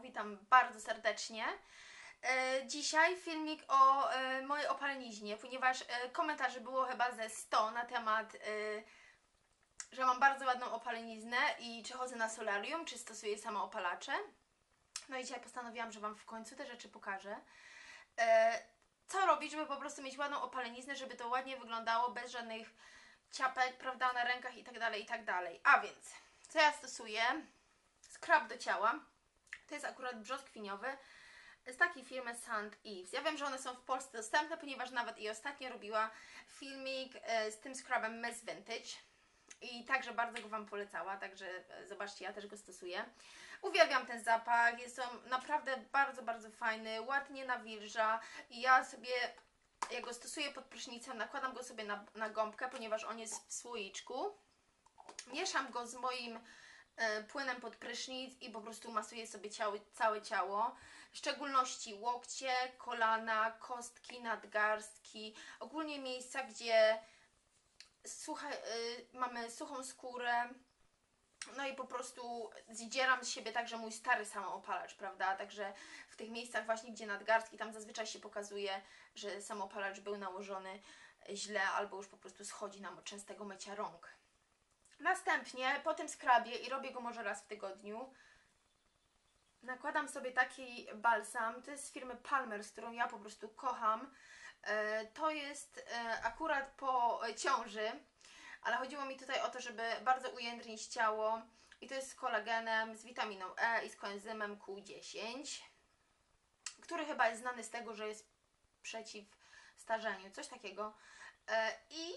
witam bardzo serdecznie. E, Dzisiaj filmik o e, mojej opaleniźnie, ponieważ e, komentarzy było chyba ze 100 na temat, że mam bardzo ładną opaleniznę i czy chodzę na solarium, czy stosuję sama opalacze. No i dzisiaj postanowiłam, że Wam w końcu te rzeczy pokażę. Co robić, żeby po prostu mieć ładną opaleniznę, żeby to ładnie wyglądało, bez żadnych ciapek, prawda, na rękach i tak dalej, i tak. A więc, co ja stosuję? Skrab do ciała. To jest akurat brzoskwiniowy z takiej firmy Sand Eves. Ja wiem, że one są w Polsce dostępne, ponieważ nawet i ostatnio robiła filmik e, z tym scrubem Miss Vintage. I także bardzo go Wam polecała, także e, zobaczcie, ja też go stosuję. Uwielbiam ten zapach, jest on naprawdę bardzo, bardzo fajny, ładnie nawilża ja sobie, jak go stosuję pod prysznicem, nakładam go sobie na, na gąbkę, ponieważ on jest w słoiczku. Mieszam go z moim płynem pod prysznic i po prostu masuję sobie ciało, całe ciało. W szczególności łokcie, kolana, kostki, nadgarstki, ogólnie miejsca, gdzie sucha, y, mamy suchą skórę. No i po prostu zdzieram z siebie także mój stary samoopalacz, prawda? Także w tych miejscach właśnie, gdzie nadgarstki, tam zazwyczaj się pokazuje, że samoopalacz był nałożony źle albo już po prostu schodzi nam od częstego mycia rąk. Następnie po tym skrabie i robię go może raz w tygodniu, nakładam sobie taki balsam. To jest z firmy Palmer, z którą ja po prostu kocham. E, To jest e, akurat po ciąży, ale chodziło mi tutaj o to, żeby bardzo ujędrnić ciało. I to jest z kolagenem, z witaminą E i z koenzymem Q10, który chyba jest znany z tego, że jest przeciw starzeniu, coś takiego. E, I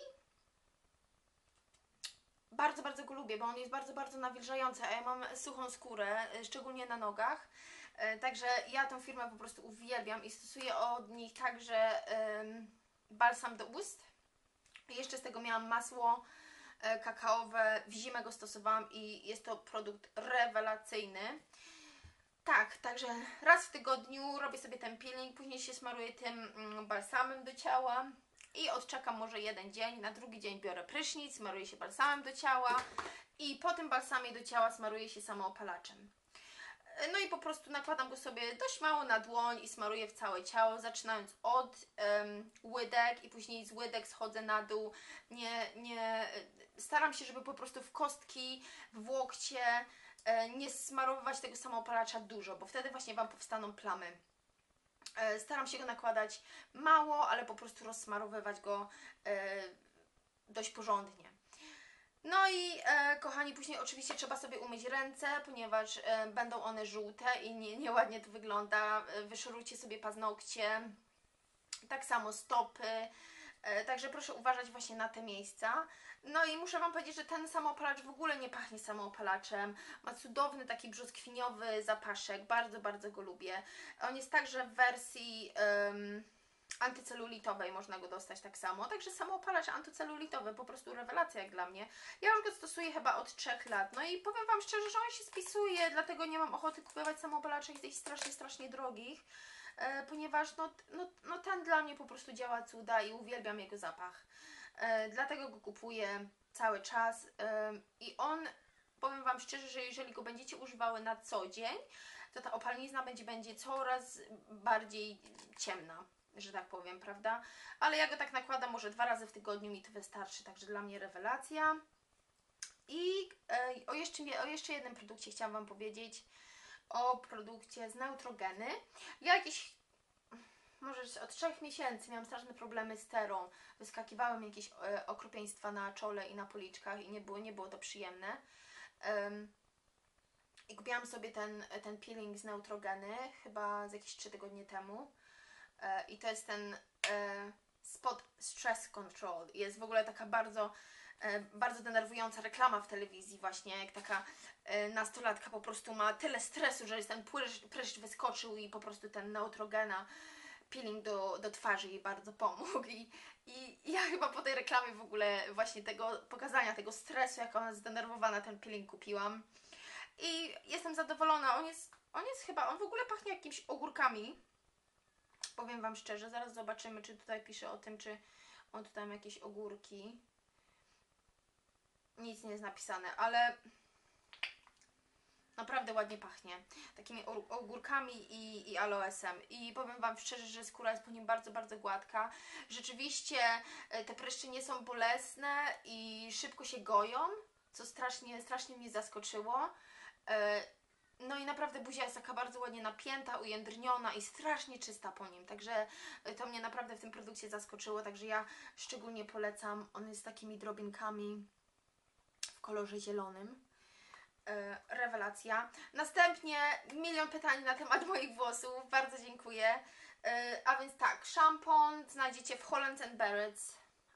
bardzo, bardzo go lubię, bo on jest bardzo, bardzo nawilżający, a ja mam suchą skórę, e, szczególnie na nogach. E, Także ja tą firmę po prostu uwielbiam i stosuję od nich także balsam do ust. Jeszcze z tego miałam masło e, kakaowe, w zimę go stosowałam i jest to produkt rewelacyjny. Tak, także raz w tygodniu robię sobie ten peeling, później się smaruję tym mm, balsamem do ciała i odczekam może jeden dzień. Na drugi dzień biorę prysznic, smaruję się balsamem do ciała i po tym balsamie do ciała smaruję się samoopalaczem. No i po prostu nakładam go sobie dość mało na dłoń i smaruję w całe ciało, zaczynając od em, łydek i później z łydek schodzę na dół. Nie, nie, staram się, żeby po prostu w kostki, w łokcie e, nie smarowywać tego samoopalacza dużo, bo wtedy właśnie Wam powstaną plamy. E, Staram się go nakładać mało, ale po prostu rozsmarowywać go e, dość porządnie. No i e, kochani, później oczywiście trzeba sobie umyć ręce, ponieważ e, będą one żółte i nie, nieładnie to wygląda. E, Wyszorujcie sobie paznokcie, tak samo stopy. E, Także proszę uważać właśnie na te miejsca. No i muszę Wam powiedzieć, że ten samoopalacz w ogóle nie pachnie samoopalaczem. Ma cudowny taki brzoskwiniowy zapaszek. Bardzo, bardzo go lubię. On jest także w wersji em, antycelulitowej, można go dostać tak samo. Także samoopalacz antycelulitowy, po prostu rewelacja jak dla mnie. Ja już go stosuję chyba od 3 lat. No i powiem Wam szczerze, że on się spisuje, dlatego nie mam ochoty kupować samoopalaczy jakichś strasznie, strasznie drogich ponieważ no, no, no ten dla mnie po prostu działa cuda i uwielbiam jego zapach. E, dlatego go kupuję cały czas e, i on, powiem Wam szczerze, że jeżeli go będziecie używały na co dzień, to ta opalnizna będzie, będzie coraz bardziej ciemna, że tak powiem, prawda? Ale ja go tak nakładam może dwa razy w tygodniu mi to wystarczy, także dla mnie rewelacja. I e, o, jeszcze, o jeszcze jednym produkcie chciałam Wam powiedzieć, o produkcie z Neutrogeny. Ja jakieś może od trzech miesięcy miałam straszne problemy z terą. Wyskakiwały mi jakieś e, okropieństwa na czole i na policzkach i nie było, nie było to przyjemne. Em, I kupiłam sobie ten, ten peeling z Neutrogeny chyba z jakieś 3 tygodnie temu. E, I to jest ten e, Spot Stress Control. Jest w ogóle taka bardzo bardzo denerwująca reklama w telewizji właśnie, jak taka e, nastolatka po prostu ma tyle stresu, że jest ten pryszcz, wyskoczył i po prostu ten Neutrogena peeling do, do twarzy jej bardzo pomógł. I, i ja chyba po tej reklamie w ogóle właśnie tego pokazania tego stresu, jak ona zdenerwowana, ten peeling kupiłam. I jestem zadowolona, on jest, on jest chyba, on w ogóle pachnie jakimiś ogórkami. Powiem Wam szczerze, zaraz zobaczymy, czy tutaj pisze o tym, czy on tutaj ma jakieś ogórki nic nie jest napisane, ale Naprawdę ładnie pachnie. Takimi ogórkami i, i aloesem. I powiem Wam szczerze, że skóra jest po nim bardzo, bardzo gładka. Rzeczywiście e, te pryszcze nie są bolesne i szybko się goją, co strasznie, strasznie mnie zaskoczyło. E, No i naprawdę buzia jest taka bardzo ładnie napięta, ujędrniona i strasznie czysta po nim. Także e, to mnie naprawdę w tym produkcie zaskoczyło. Także ja szczególnie polecam. On jest takimi drobinkami kolorze zielonym. E, Rewelacja. Następnie milion pytań na temat moich włosów. Bardzo dziękuję. E, A więc tak, szampon znajdziecie w Hollands and Barrett's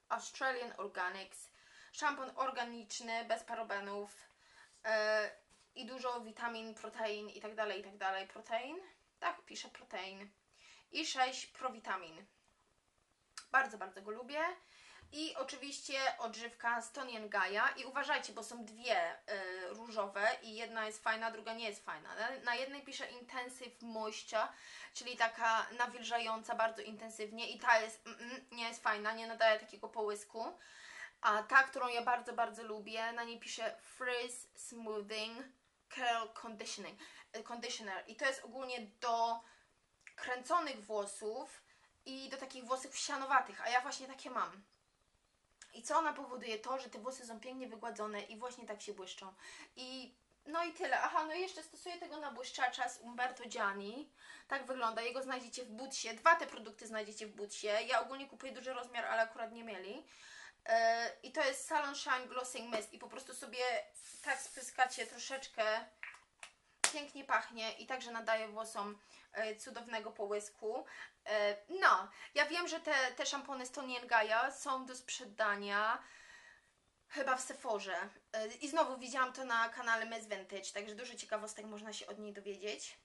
Australian Organics. Szampon organiczny, bez parabenów e, i dużo witamin, protein i tak dalej, i tak. Protein? Tak, piszę protein. I 6 prowitamin. Bardzo, bardzo go lubię. I oczywiście odżywka z Tony Gaia. I uważajcie, bo są dwie y, różowe i jedna jest fajna, druga nie jest fajna. Na, na jednej pisze Intensive Moisture, czyli taka nawilżająca bardzo intensywnie i ta jest, mm, mm, nie jest fajna, nie nadaje takiego połysku. A ta, którą ja bardzo, bardzo lubię, na niej pisze Frizz Smoothing Curl Conditioning, y, Conditioner. I to jest ogólnie do kręconych włosów i do takich włosów sianowatych, a ja właśnie takie mam. I co ona powoduje? To, że te włosy są pięknie wygładzone i właśnie tak się błyszczą. I no i tyle. Aha, no i jeszcze stosuję tego nabłyszczacza z Umberto Gianni. Tak wygląda. Jego znajdziecie w butsie. Dwa te produkty znajdziecie w butsie. Ja ogólnie kupuję duży rozmiar, ale akurat nie mieli. Yy, I to jest Salon Shine Glossing Mist. I po prostu sobie tak spryskacie troszeczkę. Pięknie pachnie i także nadaje włosom e, cudownego połysku. E, No, ja wiem, że te, te szampony z Gaia są do sprzedania chyba w Sephorze. E, I znowu widziałam to na kanale Miss Vintage, także dużo ciekawostek można się od niej dowiedzieć.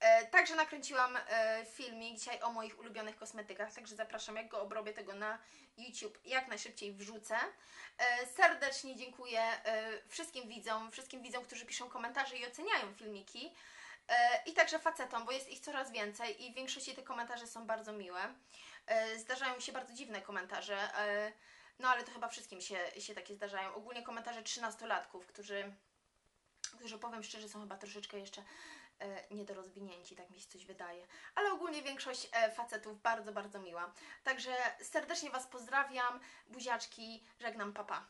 E, Także nakręciłam e, filmik dzisiaj o moich ulubionych kosmetykach, także zapraszam, jak go obrobię tego na YouTube, jak najszybciej wrzucę. E, Serdecznie dziękuję wszystkim widzom, wszystkim widzom, którzy piszą komentarze i oceniają filmiki. I także facetom, bo jest ich coraz więcej i w większości te komentarze są bardzo miłe. Zdarzają się bardzo dziwne komentarze, no ale to chyba wszystkim się, się takie zdarzają. Ogólnie komentarze 13-latków, którzy, którzy powiem szczerze, są chyba troszeczkę jeszcze niedorozwinięci, tak mi się coś wydaje. Ale ogólnie większość e, facetów bardzo, bardzo miła. Także serdecznie Was pozdrawiam, buziaczki, żegnam, papa.